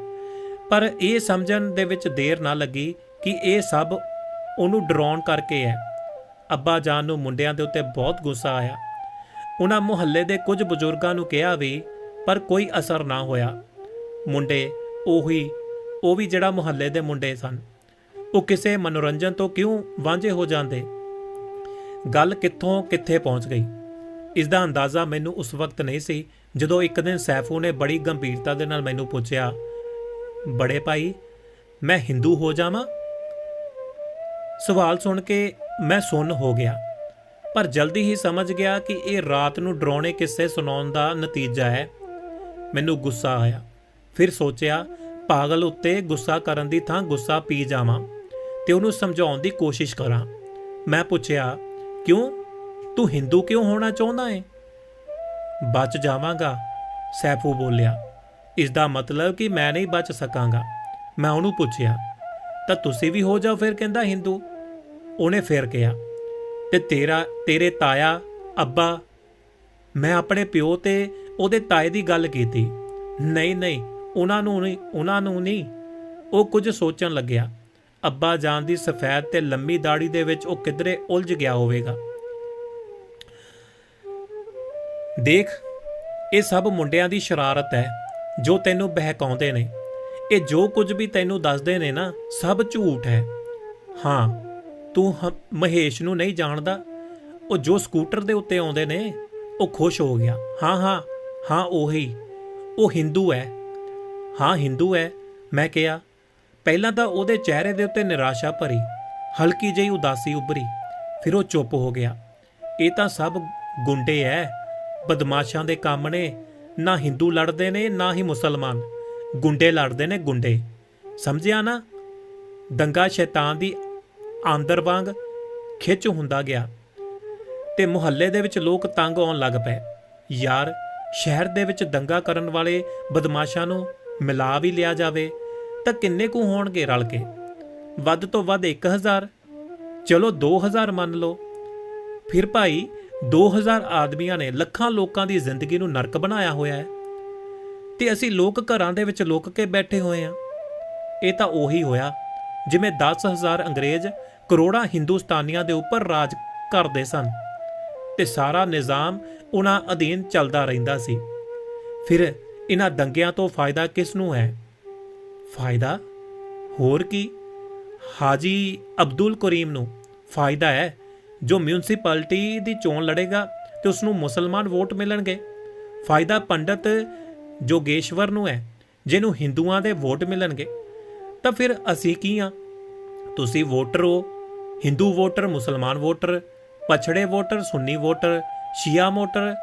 ਪਰ ਇਹ ਸਮਝਣ ਦੇ ਵਿੱਚ ਦੇਰ ਨਾ ਲੱਗੀ ਕਿ ਇਹ ਸਭ ਉਹਨੂੰ ਡਰਾਉਣ ਕਰਕੇ ਹੈ। ਅੱਬਾ ਜਾਨ ਨੂੰ ਮੁੰਡਿਆਂ ਦੇ ਉੱਤੇ ਬਹੁਤ ਗੁੱਸਾ ਆਇਆ। ਉਹਨਾਂ ਮੁਹੱਲੇ ਦੇ ਕੁਝ ਬਜ਼ੁਰਗਾਂ ਨੂੰ ਕਿਹਾ ਵੀ, ਪਰ ਕੋਈ ਅਸਰ ਨਾ ਹੋਇਆ। ਮੁੰਡੇ ਉਹੀ, ਉਹ ਵੀ ਜਿਹੜਾ ਮੁਹੱਲੇ ਦੇ ਮੁੰਡੇ ਸਨ। ਉਹ ਕਿਸੇ ਮਨੋਰੰਜਨ ਤੋਂ ਕਿਉਂ ਵਾਂਝੇ ਹੋ ਜਾਂਦੇ? ਗੱਲ ਕਿੱਥੋਂ ਕਿੱਥੇ ਪਹੁੰਚ ਗਈ? ਇਸ ਦਾ ਅੰਦਾਜ਼ਾ ਮੈਨੂੰ ਉਸ ਵਕਤ ਨਹੀਂ ਸੀ, ਜਦੋਂ ਇੱਕ ਦਿਨ ਸੈਫੂ ਨੇ ਬੜੀ ਗੰਭੀਰਤਾ ਦੇ ਨਾਲ ਮੈਨੂੰ ਪੁੱਛਿਆ, ਬੜੇ ਭਾਈ, ਮੈਂ ਹਿੰਦੂ ਹੋ ਜਾਵਾਂ? ਸਵਾਲ ਸੁਣ ਕੇ ਮੈਂ ਸੁੰਨ ਹੋ ਗਿਆ। ਪਰ ਜਲਦੀ ਹੀ ਸਮਝ ਗਿਆ ਕਿ ਇਹ ਰਾਤ ਨੂੰ ਡਰਾਉਣੇ ਕਿੱਸੇ ਸੁਣਾਉਣ ਦਾ ਨਤੀਜਾ ਹੈ। ਮੈਨੂੰ ਗੁੱਸਾ ਆਇਆ। ਫਿਰ ਸੋਚਿਆ, ਪਾਗਲ ਉੱਤੇ ਗੁੱਸਾ ਕਰਨ ਦੀ ਥਾਂ ਗੁੱਸਾ ਪੀ ਜਾਵਾਂ ਤੇ ਉਹਨੂੰ ਸਮਝਾਉਣ ਦੀ ਕੋਸ਼ਿਸ਼ ਕਰਾਂ। ਮੈਂ ਪੁੱਛਿਆ, ਕਿਉਂ? ਤੂੰ ਹਿੰਦੂ ਕਿਉਂ ਹੋਣਾ ਚਾਹੁੰਦਾ ਏ? ਬਚ ਜਾਵਾਂਗਾ, ਸੈਫੂ ਬੋਲਿਆ। ਇਸ ਦਾ ਮਤਲਬ ਕਿ ਮੈਂ ਨਹੀਂ ਬਚ ਸਕਾਂਗਾ। ਮੈਂ ਉਹਨੂੰ ਪੁੱਛਿਆ, ਤਾਂ ਤੁਸੀਂ ਵੀ ਹੋ ਜਾਓ ਫਿਰ ਕਹਿੰਦਾ ਹਿੰਦੂ? ਉਹਨੇ ਫਿਰ ਕਿਹਾ, ਤੇ ਤੇਰਾ, ਤੇਰੇ ਤਾਇਆ, ਅੱਬਾ, ਮੈਂ ਆਪਣੇ ਪਿਓ ਤੇ ਉਹਦੇ ਤਾਏ ਦੀ ਗੱਲ ਕੀਤੀ। ਨਹੀਂ ਨਹੀਂ, ਉਹਨਾਂ ਨੂੰ ਨਹੀਂ, ਉਹਨਾਂ ਨੂੰ ਨਹੀਂ। ਉਹ ਕੁਝ ਸੋਚਣ ਲੱਗਿਆ। ਅੱਬਾ ਜਾਨ ਦੀ ਸਫੈਦ ਤੇ ਲੰਮੀ ਦਾੜੀ ਦੇ ਵਿੱਚ ਉਹ ਕਿਧਰੇ ਉਲਝ ਗਿਆ ਹੋਵੇਗਾ। ਦੇਖ, ਇਹ ਸਭ ਮੁੰਡਿਆਂ ਦੀ ਸ਼ਰਾਰਤ ਹੈ, ਜੋ ਤੈਨੂੰ ਬਹਿਕਾਉਂਦੇ ਨੇ। ਇਹ ਜੋ ਕੁਝ ਵੀ ਤੈਨੂੰ ਦੱਸਦੇ ਨੇ ਨਾ, ਸਭ ਝੂਠ ਹੈ। ਹਾਂ ਤੂੰ ਹ- ਮਹੇਸ਼ ਨੂੰ ਨਹੀਂ ਜਾਣਦਾ? ਉਹ ਜੋ ਸਕੂਟਰ ਦੇ ਉੱਤੇ ਆਉਂਦੇ ਨੇ, ਉਹ ਖੁਸ਼ ਹੋ ਗਿਆ। ਹਾਂ ਹਾਂ ਹਾਂ, ਉਹੀ। ਉਹ ਹਿੰਦੂ ਹੈ। ਹਾਂ, ਹਿੰਦੂ ਹੈ, ਮੈਂ ਕਿਹਾ। ਪਹਿਲਾਂ ਤਾਂ ਉਹਦੇ ਚਿਹਰੇ ਦੇ ਉੱਤੇ ਨਿਰਾਸ਼ਾ ਭਰੀ, ਹਲਕੀ ਜਿਹੀ ਉਦਾਸੀ ਉੱਭਰੀ। ਫਿਰ ਉਹ ਚੁੱਪ ਹੋ ਗਿਆ। ਇਹ ਤਾਂ ਸਭ ਗੁੰਡੇ ਐ। ਬਦਮਾਸ਼ਾਂ ਦੇ ਕੰਮ ਨੇ। ਨਾ ਹਿੰਦੂ ਲੜਦੇ ਨੇ, ਨਾ ਹੀ ਮੁਸਲਮਾਨ। ਗੁੰਡੇ ਲੜਦੇ ਨੇ ਗੁੰਡੇ। ਸਮਝਿਆ ਨਾ? ਦੰਗਾ ਸ਼ੈਤਾਨ ਦੀ ਆਂਦਰ ਵਾਂਗ ਖਿੱਚ ਹੁੰਦਾ ਗਿਆ ਤੇ ਮੁਹੱਲੇ ਦੇ ਵਿੱਚ ਲੋਕ ਤੰਗ ਆਉਣ ਲੱਗ ਪਏ। ਯਾਰ, ਸ਼ਹਿਰ ਦੇ ਵਿੱਚ ਦੰਗਾ ਕਰਨ ਵਾਲੇ ਬਦਮਾਸ਼ਾਂ ਨੂੰ ਮਿਲਾ ਵੀ ਲਿਆ ਜਾਵੇ ਤਾਂ ਕਿੰਨੇ ਕੁ ਹੋਣਗੇ ਰਲ ਕੇ? ਵੱਧ ਤੋਂ ਵੱਧ 1000 ਚਲੋ 2000 ਮੰਨ ਲਓ। ਫਿਰ ਭਾਈ 2000 ਆਦਮੀਆਂ ਨੇ ਲੱਖਾਂ ਲੋਕਾਂ ਦੀ ਜ਼ਿੰਦਗੀ ਨੂੰ ਨਰਕ ਬਣਾਇਆ ਹੋਇਆ ਹੈ। ਤੇ ਅਸੀਂ ਲੋਕ ਘਰਾਂ ਦੇ ਵਿੱਚ ਲੁੱਕ ਕੇ ਬੈਠੇ ਹੋਏ ਆ ਇਹ ਤਾਂ ਉਹੀ ਹੋਇਆ ਜਿਵੇਂ 10000 ਅੰਗਰੇਜ਼ ਕਰੋੜਾਂ ਹਿੰਦੁਸਤਾਨੀਆਂ ਦੇ ਉੱਪਰ ਰਾਜ ਕਰਦੇ ਸਨ ਤੇ ਸਾਰਾ ਨਿਜ਼ਾਮ ਉਹਨਾਂ ਅਧੀਨ ਚੱਲਦਾ ਰਹਿੰਦਾ ਸੀ। ਫਿਰ ਇਹਨਾਂ ਦੰਗਿਆਂ ਤੋਂ ਫਾਇਦਾ ਕਿਸ ਨੂੰ ਹੈ? ਫਾਇਦਾ? ਹੋਰ ਕੀ? ਹਾਜੀ ਅਬਦੁਲ ਕਰੀਮ ਨੂੰ ਫਾਇਦਾ ਹੈ ਜੋ ਮਿਊਨਿਸਪੈਲਿਟੀ ਦੀ ਚੋਣ ਲੜੇਗਾ ਤੇ ਉਸ ਨੂੰ ਮੁਸਲਮਾਨ ਵੋਟ ਮਿਲਣਗੇ। ਫਾਇਦਾ ਪੰਡਤ ਜੋਗੇਸ਼ਵਰ ਨੂੰ ਹੈ, ਜਿਹਨੂੰ ਹਿੰਦੂਆਂ ਦੇ ਵੋਟ ਮਿਲਣਗੇ। ਤਾਂ ਫਿਰ ਅਸੀਂ ਕੀ ਆ ਤੁਸੀਂ ਵੋਟਰ ਹੋ ਹਿੰਦੂ ਵੋਟਰ, ਮੁਸਲਮਾਨ ਵੋਟਰ, ਪਛੜੇ ਵੋਟਰ, ਸੁੰਨੀ ਵੋਟਰ, ਸ਼ੀਆ ਵੋਟਰ,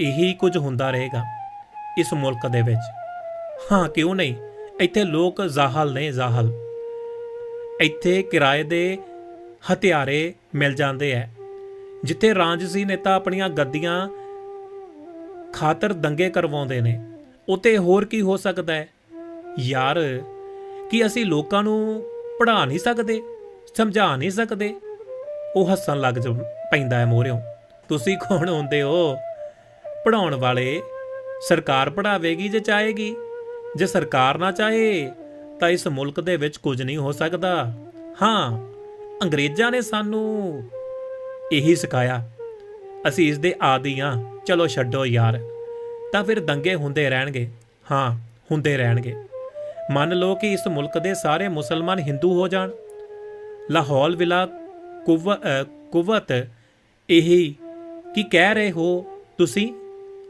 ਇਹੀ ਕੁਝ ਹੁੰਦਾ ਰਹੇਗਾ ਇਸ ਮੁਲਕ ਦੇ ਵਿੱਚ। ਹਾਂ, ਕਿਉਂ ਨਹੀਂ? ਇੱਥੇ ਲੋਕ ਜ਼ਾਹਲ ਨੇ ਜ਼ਾਹਲ। ਇੱਥੇ ਕਿਰਾਏ ਦੇ ਹਥਿਆਰੇ ਮਿਲ ਜਾਂਦੇ ਐ। ਜਿੱਥੇ ਰਾਂਝਸੀ ਨੇਤਾ ਆਪਣੀਆਂ ਗੱਦੀਆਂ ਖਾਤਰ ਦੰਗੇ ਕਰਵਾਉਂਦੇ ਨੇ ਉਤੇ ਹੋਰ ਕੀ ਹੋ ਸਕਦਾ ਹੈ ਯਾਰ, ਕੀ ਅਸੀਂ ਲੋਕਾਂ ਨੂੰ ਪੜ੍ਹਾ ਨਹੀਂ ਸਕਦੇ? ਸਮਝਾ ਨਹੀਂ ਸਕਦੇ। ਉਹ ਹੱਸਣ ਲੱਗ ਜਾ ਪੈਂਦਾ ਹੈ ਮੋਰਿਓ ਤੁਸੀਂ ਕੌਣ ਹੁੰਦੇ ਹੋ? ਪੜਾਉਣ ਵਾਲੇ ਸਰਕਾਰ ਪੜਾਵੇਗੀ ਜੇ ਚਾਹੇਗੀ। ਜੇ ਸਰਕਾਰ ਨਾ ਚਾਹੇ, ਤਾਂ ਇਸ ਮੁਲਕ ਦੇ ਵਿੱਚ ਕੁਝ ਨਹੀਂ ਹੋ ਸਕਦਾ। ਹਾਂ, ਅੰਗਰੇਜ਼ਾਂ ਨੇ ਸਾਨੂੰ ਇਹੀ ਸਿਖਾਇਆ। ਅਸੀਂ ਇਸ ਦੇ ਆਦੀ ਹਾਂ। ਚਲੋ ਛੱਡੋ ਯਾਰ। ਤਾਂ ਫਿਰ ਦੰਗੇ ਹੁੰਦੇ ਰਹਿਣਗੇ। ਹਾਂ, ਹੁੰਦੇ ਰਹਿਣਗੇ। ਮੰਨ ਲਓ ਕਿ ਇਸ ਮੁਲਕ ਦੇ ਸਾਰੇ ਮੁਸਲਮਾਨ ਹਿੰਦੂ ਹੋ ਜਾਣ। ਲਾਹੌਲ ਵਿਲਾ ਕੁਵ ਕੁਵਤ, ਇਹੀ ਕੀ ਕਹਿ ਰਹੇ ਹੋ ਤੁਸੀਂ?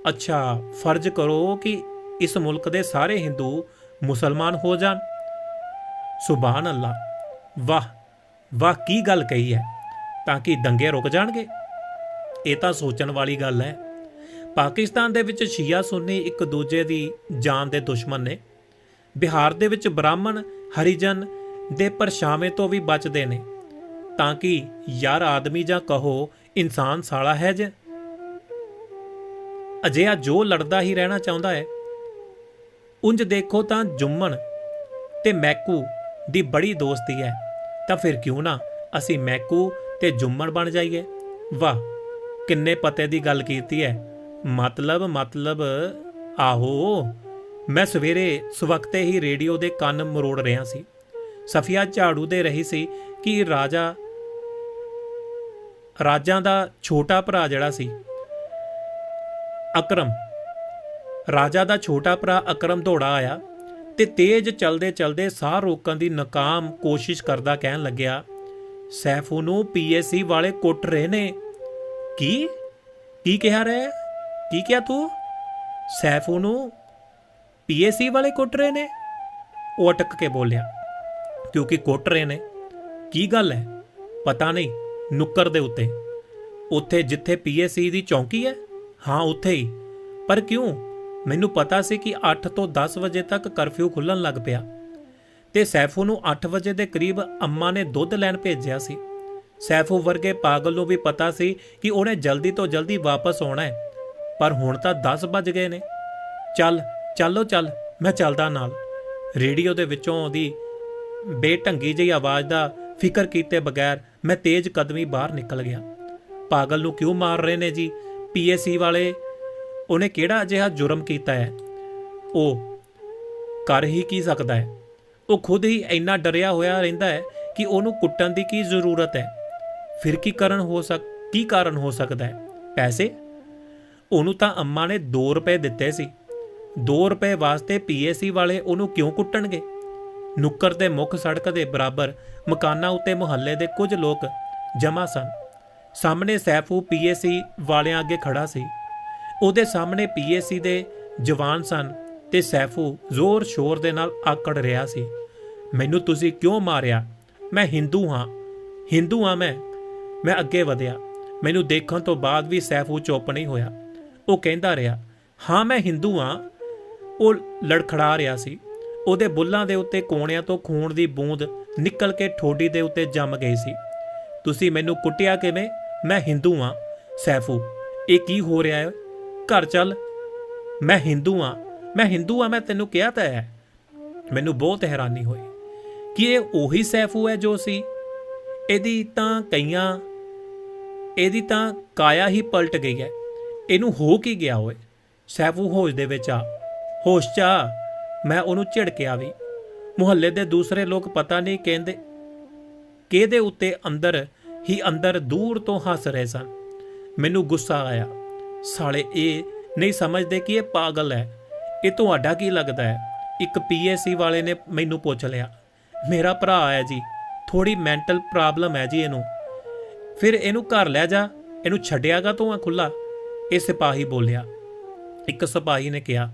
ਅੱਛਾ, ਫਰਜ਼ ਕਰੋ ਕਿ ਇਸ ਮੁਲਕ ਦੇ ਸਾਰੇ ਹਿੰਦੂ ਮੁਸਲਮਾਨ ਹੋ ਜਾਣ। ਸੁਭਾਨ ਅੱਲਾ ਵਾਹ ਵਾਹ, ਕੀ ਗੱਲ ਕਹੀ ਹੈ? ਤਾਂ ਕਿ ਦੰਗੇ ਰੁਕ ਜਾਣਗੇ? ਇਹ ਤਾਂ ਸੋਚਣ ਵਾਲੀ ਗੱਲ ਹੈ। ਪਾਕਿਸਤਾਨ ਦੇ ਵਿੱਚ ਸ਼ੀਆ ਸੁੰਨੀ ਇੱਕ ਦੂਜੇ ਦੀ ਜਾਨ ਦੇ ਦੁਸ਼ਮਣ ਨੇ। ਬਿਹਾਰ ਦੇ ਵਿੱਚ ਬ੍ਰਾਹਮਣ, ਹਰੀਜਨ ਦੇ ਪਰਛਾਵੇਂ ਤੋਂ ਵੀ ਬਚਦੇ ਨੇ। ਤਾਂ ਕਿ ਯਾਰ ਆਦਮੀ ਜਾਂ ਕਹੋ, ਇਨਸਾਨ ਸਾਲਾ ਹੈ ਜੇ। ਅਜਿਹਾ ਜੋ ਲੜਦਾ ਹੀ ਰਹਿਣਾ ਚਾਹੁੰਦਾ ਹੈ। ਉੰਜ ਦੇਖੋ ਤਾਂ ਜੁੰਮਣ ਤੇ ਮੈਕੂ ਦੀ ਬੜੀ ਦੋਸਤੀ ਹੈ। ਤਾਂ ਫਿਰ ਕਿਉਂ ਨਾ ਅਸੀਂ ਮੈਕੂ ਤੇ ਜੁੰਮਣ ਬਣ ਜਾਈਏ? ਵਾਹ, ਕਿੰਨੇ ਪਤੇ ਦੀ ਗੱਲ ਕੀਤੀ ਹੈ। ਮਤਲਬ ਮਤਲਬ, ਆਹੋ। ਮੈਂ ਸਵੇਰੇ ਸਵਖਤੇ ਹੀ ਰੇਡੀਓ ਦੇ ਕੰਨ ਮਰੋੜ ਰਿਹਾ ਸੀ। ਸਫੀਆ ਝਾੜੂ ਦੇ ਰਹੀ ਸੀ ਕਿ ਰਾਜਾ, ਰਾਜਾਂ ਦਾ ਛੋਟਾ ਭਰਾ ਜਿਹੜਾ ਸੀ, ਅਕਰਮ। ਰਾਜਾ ਦਾ ਛੋਟਾ ਭਰਾ ਅਕਰਮ ਦੌੜਾ ਆਇਆ ਤੇ ਤੇਜ਼ ਚਲਦੇ ਚਲਦੇ ਸਾਹ ਰੋਕਣ ਦੀ ਨਾਕਾਮ ਕੋਸ਼ਿਸ਼ ਕਰਦਾ ਕਹਿਣ ਲੱਗਿਆ, ਸੈਫੂ ਨੂੰ ਪੀਐਸਸੀ ਵਾਲੇ ਕੁੱਟ ਰਹੇ ਨੇ। ਕੀ? ਕੀ ਕਿਹਾ ਰਿਹਾ ਕੀ ਕਿਹਾ ਤੂੰ? ਸੈਫੂ ਨੂੰ ਪੀਐਸਸੀ ਵਾਲੇ ਕੁੱਟ ਰਹੇ ਨੇ? ਉਹ ਅਟਕ ਕੇ ਬੋਲਿਆ ਕਿਉਂਕਿ ਕੁੱਟ ਰਹੇ ਨੇ। ਕੀ ਗੱਲ ਹੈ? ਪਤਾ ਨਹੀਂ, ਨੁੱਕਰ ਦੇ ਉੱਤੇ। ਉੱਥੇ ਜਿੱਥੇ ਪੀਐਸਸੀ ਦੀ ਚੌਂਕੀ ਹੈ? ਹਾਂ, ਉੱਥੇ ਹੀ। ਪਰ ਕਿਉਂ? ਮੈਨੂੰ ਪਤਾ ਸੀ ਕਿ 8 ਤੋਂ 10 ਵਜੇ ਤੱਕ ਕਰਫਿਊ ਖੁੱਲਣ ਲੱਗ ਪਿਆ। ਤੇ ਸੈਫੂ ਨੂੰ 8 ਵਜੇ ਦੇ ਕਰੀਬ ਅੰਮਾ ਨੇ ਦੁੱਧ ਲੈਣ ਭੇਜਿਆ ਸੀ। ਸੈਫੂ ਵਰਗੇ ਪਾਗਲ ਨੂੰ ਵੀ ਪਤਾ ਸੀ ਕਿ ਉਹਨੇ ਜਲਦੀ ਤੋਂ ਜਲਦੀ ਵਾਪਸ ਆਉਣਾ ਹੈ। ਪਰ ਹੁਣ ਤਾਂ 10 ਵੱਜ ਗਏ ਨੇ। ਚੱਲ, ਚੱਲੋ, ਚੱਲ, ਮੈਂ ਚੱਲਦਾ ਨਾਲ। ਰੇਡੀਓ ਦੇ ਵਿੱਚੋਂ ਉਹਦੀ ਬੇਢੰਗੀ ਜਿਹੀ ਆਵਾਜ਼ ਦਾ ਫਿਕਰ ਕੀਤੇ ਬਗੈਰ ਮੈਂ ਤੇਜ਼ ਕਦਮੀ ਬਾਹਰ ਨਿਕਲ ਗਿਆ। ਪਾਗਲ ਨੂੰ ਕਿਉਂ ਮਾਰ ਰਹੇ ਨੇ ਜੀ? ਪੀਐਸਸੀ ਵਾਲੇ, ਉਹਨੇ ਕਿਹੜਾ ਅਜਿਹਾ ਜੁਰਮ ਕੀਤਾ ਹੈ? ਉਹ ਕਰ ਹੀ ਕੀ ਸਕਦਾ ਹੈ? ਉਹ ਖੁਦ ਹੀ ਇੰਨਾ ਡਰਿਆ ਹੋਇਆ ਰਹਿੰਦਾ ਹੈ ਕਿ ਉਹਨੂੰ ਕੁੱਟਣ ਦੀ ਕੀ ਜ਼ਰੂਰਤ ਹੈ? ਫਿਰ ਕੀ ਕਰਨ ਹੋ ਸਕ, ਕੀ ਕਾਰਨ ਹੋ ਸਕਦਾ ਹੈ? ਪੈਸੇ? ਉਹਨੂੰ ਤਾਂ ਅੰਮਾ ਨੇ 2 ਰੁਪਏ ਦਿੱਤੇ ਸੀ। 2 ਰੁਪਏ ਵਾਸਤੇ ਪੀਏਸੀ ਵਾਲੇ ਉਹਨੂੰ ਕਿਉਂ ਕੁੱਟਣਗੇ? ਨੁੱਕਰ ਦੇ ਮੁੱਖ ਸੜਕ ਦੇ ਬਰਾਬਰ ਮਕਾਨਾਂ ਉੱਤੇ ਮੁਹੱਲੇ ਦੇ ਕੁਝ ਲੋਕ ਜਮ੍ਹਾਂ ਸਨ। ਸਾਹਮਣੇ ਸੈਫੂ ਪੀਏਸੀ ਵਾਲਿਆਂ ਅੱਗੇ ਖੜਾ ਸੀ। ਉਹਦੇ ਸਾਹਮਣੇ ਪੀਏਸੀ ਦੇ ਜਵਾਨ ਸਨ ਤੇ ਸੈਫੂ ਜ਼ੋਰ ਸ਼ੋਰ ਦੇ ਨਾਲ ਆਕੜ ਰਿਹਾ ਸੀ। ਮੈਨੂੰ ਤੁਸੀਂ ਕਿਉਂ ਮਾਰਿਆ? ਮੈਂ ਹਿੰਦੂ ਹਾਂ। ਹਿੰਦੂ ਹਾਂ ਮੈਂ। ਮੈਂ ਅੱਗੇ ਵਧਿਆ। ਮੈਨੂੰ ਦੇਖਣ ਤੋਂ ਬਾਅਦ ਵੀ ਸੈਫੂ ਚੁੱਪ ਨਹੀਂ ਹੋਇਆ। ਉਹ ਕਹਿੰਦਾ ਰਿਹਾ, ਹਾਂ, ਮੈਂ ਹਿੰਦੂ ਹਾਂ। ਉਹ ਲੜਖੜਾ ਰਿਹਾ ਸੀ। ਉਹਦੇ ਬੁੱਲਾਂ ਦੇ ਉੱਤੇ ਕੋਣਿਆਂ ਤੋਂ ਖੂਨ ਦੀ ਬੂੰਦ ਨਿਕਲ ਕੇ ਠੋਡੀ ਦੇ ਉੱਤੇ ਜੰਮ ਗਈ ਸੀ। ਤੁਸੀਂ ਮੈਨੂੰ ਕੁੱਟਿਆ ਕਿਵੇਂ? ਮੈਂ ਹਿੰਦੂ ਹਾਂ, ਸੈਫੂ। ਇਹ ਕੀ ਹੋ ਰਿਹਾ ਹੈ? ਘਰ ਚੱਲ। ਮੈਂ ਹਿੰਦੂ ਹਾਂ। ਮੈਂ ਹਿੰਦੂ ਹਾਂ, ਮੈਂ ਤੈਨੂੰ ਕਿਹਾ ਤਾਂ ਹੈ। ਮੈਨੂੰ ਬਹੁਤ ਹੈਰਾਨੀ ਹੋਈ ਕਿ ਇਹ ਉਹੀ ਸੈਫੂ ਹੈ ਜੋ ਸੀ। ਇਹਦੀ ਤਾਂ ਕਈਆਂ, ਇਹਦੀ ਤਾਂ ਕਾਇਆ ਹੀ ਪਲਟ ਗਈ ਹੈ। ਇਹਨੂੰ ਹੋ ਕੀ ਗਿਆ ਓਏ? ਸੈਫੂ ਹੋਸ਼ ਦੇ ਵਿੱਚ ਆ। ਹੋਸ਼ ਚ ਆ। ਮੈਂ ਉਹਨੂੰ ਝਿੜਕਿਆ ਵੀ ਮੁਹੱਲੇ ਦੇ ਦੂਸਰੇ ਲੋਕ ਪਤਾ ਨਹੀਂ ਕਹਿੰਦੇ ਕਿਹਦੇ ਉੱਤੇ ਅੰਦਰ ਹੀ ਅੰਦਰ ਦੂਰ ਤੋਂ ਹੱਸ ਰਹੇ ਸਨ। ਮੈਨੂੰ ਗੁੱਸਾ ਆਇਆ। ਸਾਲੇ, ਇਹ ਨਹੀਂ ਸਮਝਦੇ ਕਿ ਇਹ ਪਾਗਲ ਹੈ। ਇਹ ਤੁਹਾਡਾ ਕੀ ਲੱਗਦਾ ਹੈ? ਇੱਕ ਪੀਐਸਸੀ ਵਾਲੇ ਨੇ ਮੈਨੂੰ ਪੁੱਛ ਲਿਆ। ਮੇਰਾ ਭਰਾ ਹੈ ਜੀ। ਥੋੜੀ ਮੈਂਟਲ ਪ੍ਰੋਬਲਮ ਹੈ ਜੀ ਇਹਨੂੰ। ਫਿਰ ਇਹਨੂੰ ਘਰ ਲੈ ਜਾ। ਇਹਨੂੰ ਛੱਡਿਆਗਾ ਤੂੰ ਆ ਖੁੱਲਾ ਇਹ ਸਿਪਾਹੀ ਬੋਲਿਆ। ਇੱਕ ਸਿਪਾਹੀ ਨੇ ਕਿਹਾ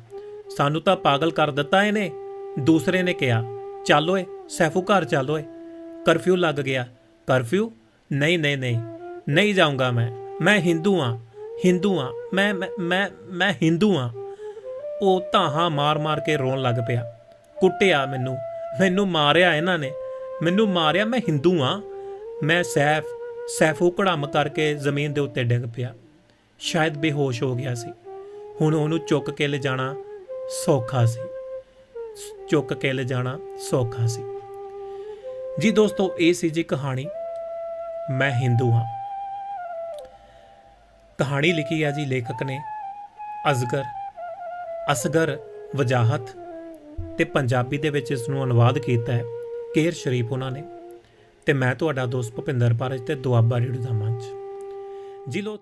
ਸਾਨੂੰ ਤਾਂ ਪਾਗਲ ਕਰ ਦਿੱਤਾ ਇਹਨੇ। ਦੂਸਰੇ ਨੇ ਕਿਹਾ, ਚੱਲ ਓਏ, ਸੈਫੂ ਘਰ ਚੱਲ ਓਏ। ਕਰਫਿਊ ਲੱਗ ਗਿਆ। ਕਰਫਿਊ, ਨਹੀਂ ਨਹੀਂ ਨਹੀਂ ਨਹੀਂ ਜਾਊਂਗਾ ਮੈਂ। ਮੈਂ ਹਿੰਦੂ ਹਾਂ ਹਿੰਦੂ ਹਾਂ, ਮੈਂ ਮੈਂ ਮੈਂ ਹਿੰਦੂ ਹਾਂ। ਉਹ ਧਾਹਾਂ ਮਾਰ-ਮਾਰ ਕੇ ਰੋਣ ਲੱਗ ਪਿਆ। ਕੁੱਟਿਆ ਮੈਨੂੰ। ਮੈਨੂੰ ਮਾਰਿਆ ਇਹਨਾਂ ਨੇ। ਮੈਨੂੰ ਮਾਰਿਆ, ਮੈਂ ਹਿੰਦੂ ਹਾਂ। ਮੈਂ ਸੈਫ, ਸੈਫੂ ਕੜਮ ਕਰਕੇ ਜ਼ਮੀਨ ਦੇ ਉੱਤੇ ਡਿੱਗ ਪਿਆ। ਸ਼ਾਇਦ ਬੇਹੋਸ਼ ਹੋ ਗਿਆ ਸੀ। ਹੁਣ ਉਹਨੂੰ ਚੁੱਕ ਕੇ ਲਿਜਾਣਾ ਸੌਖਾ ਸੀ। ਚੁੱਕ ਕੇ ਲਿਜਾਣਾ ਸੌਖਾ ਸੀ। ਜੀ ਦੋਸਤੋ, ਇਹ ਸੀ ਜੀ ਕਹਾਣੀ, ਮੈਂ ਹਿੰਦੂ ਹਾਂ। ਕਹਾਣੀ ਲਿਖੀ ਹੈ ਜੀ ਲੇਖਕ ਨੇ ਅਜ਼ਗਰ, ਅਸਗਰ ਵਜਾਹਤ ਤੇ ਪੰਜਾਬੀ ਦੇ ਵਿੱਚ ਇਸ ਨੂੰ ਅਨੁਵਾਦ ਕੀਤਾ ਹੈ, ਕੇਰ ਸ਼ਰੀਫ ਉਹਨਾਂ ਨੇ। ਤੇ ਮੈਂ ਤੁਹਾਡਾ ਦੋਸਤ ਭੁਪਿੰਦਰ ਪਾਰਜ ਤੇ ਦੁਆਬਾ ਰੇਡੀਓ ਦਾ ਮੰਚ। ਜੀ ਲੋ